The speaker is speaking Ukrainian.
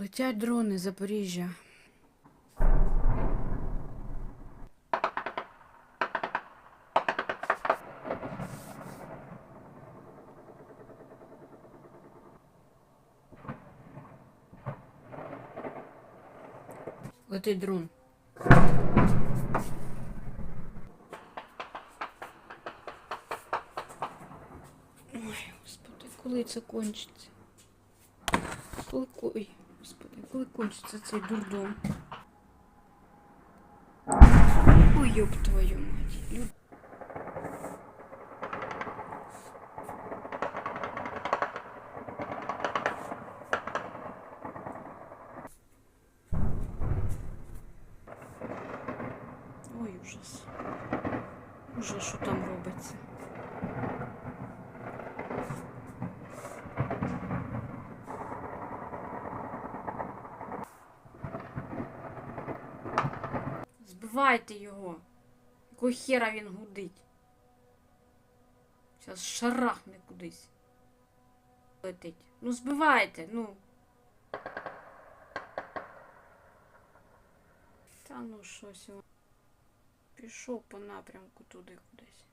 Летять дрони Запоріжжя. Летить дрон. Ой, господи, коли це кончиться? Ой, господи, коли кончиться цей дурдом? Ой, ёб твою мать. Ой, ужас. Ужас, що там робиться. Збивайте його. Якого хера він гудить? Зараз шарахне кудись. Летить. Ну збивайте, ну. Та ну щось. Пішов по напрямку туди кудись.